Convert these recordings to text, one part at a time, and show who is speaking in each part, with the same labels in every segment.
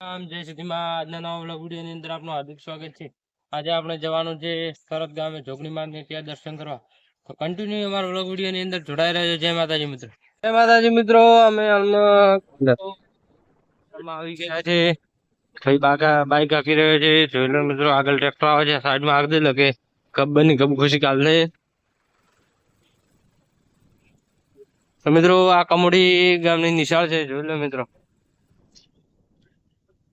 Speaker 1: આમ જય સુધીમાં આજના નવા વ્લોગ વિડીયોની અંદર આપનું હાર્દિક સ્વાગત છે. આજે આપણે જવાનું છે સરત ગામે જોગણી માર્ગને ત્યાં દર્શન કરવા. તો કન્ટિન્યુ અમારા વ્લોગ વિડીયોની અંદર જોડાઈ રહ્યો જય માતાજી મિત્રો. જય માતાજી મિત્રો, અમે આવી ગયા છે. ભાઈ બાકા બાઈક આપી રહ્યો છે. જોઈ લો મિત્રો, આગળ ટ્રેક્ટર આવે છે. સાઈડમાં આગળ દે લગે કબ બની, કબ ખુશી કાલ. લે તો મિત્રો, આ કમોડી ગામની નિશાળ છે. જોઈ લો મિત્રો.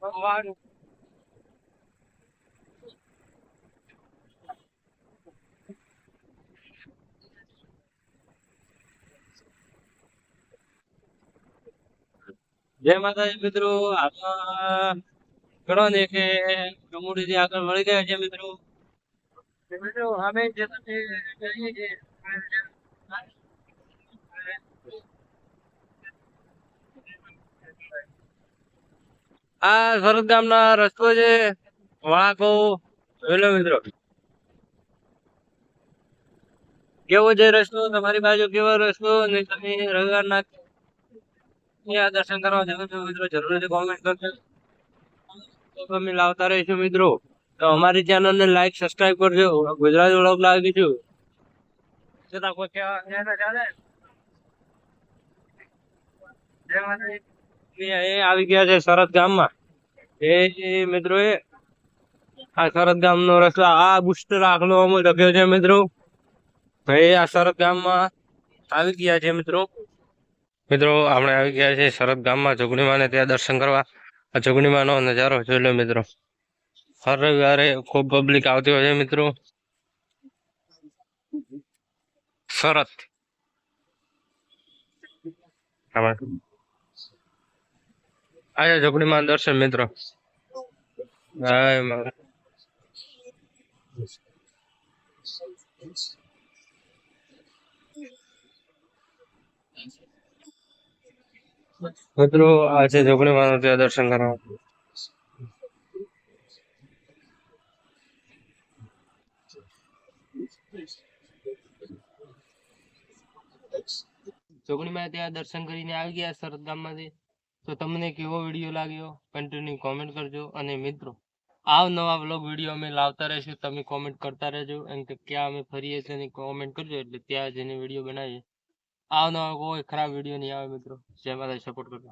Speaker 1: ભગવાન જય માતાજી મિત્રો આમાં ઘણો ને કે આગળ વળી ગયા છે મિત્રો. મિત્રો, અમે જે તમે છીએ આ સરદ ગામના રસ્તો છે, વળાકો જોઈ લો મિત્રો. કેવો છે રસ્તો? તમારી બાજુ કેવો રસ્તો? ને તમે રવિવારના ત્યાં દર્શન કરવા જાઓ છો મિત્રો? જરૂરથી કોમેન્ટ કરજો. અમે લાવતા રહીશું મિત્રો. તો અમારી ચેનલ ને લાઈક સબસ્ક્રાઇબ કરજો. ગુજરાત વ્લોગ લાગીશું છતાં કોઈ કહેવા જય માતાજી. એ આવી ગયા છે સરત ગામમાં. એ મિત્રો એ, આ સરત ગામનો રસ્તો, આ બુસ્ટર આખલો અમે લખ્યો છે મિત્રો. આ સરત ગામમાં આવી ગયા છે મિત્રો. મિત્રો, આપણે આવી ગયા છે સરત ગામમાં જોગણીમાને ત્યાં દર્શન કરવા. આ જોગણીમાનો નજારો જોઈ લો મિત્રો. હર રવિવારે ખૂબ પબ્લિક આવતી હોય છે મિત્રો. સરત આજે ઝોપડીમાં દર્શન મિત્રો. મા- મિત્રો આજે જોગણીમાં ત્યાં દર્શન કરવા. જોગણીમાં ત્યાં દર્શન કરીને આવી ગયા સરદ ગામમાંથી તો તમને કેવો વીડિયો લાગ્યો? કન્ટિન્યુ કોમેન્ટ કરજો. અને મિત્રો આવ નવા બ્લોગ વીડિયો અમે લાવતા રહીશું. તમે કોમેન્ટ કરતા રહેજો. એમ કે ક્યાં અમે ફરીએ છીએ કોમેન્ટ કરજો. એટલે ત્યાં જઈને વીડિયો બનાવીએ. આવ નવા કોઈ ખરાબ વીડિયો નહીં આવે મિત્રો. જય માતા સપોર્ટ કરજો.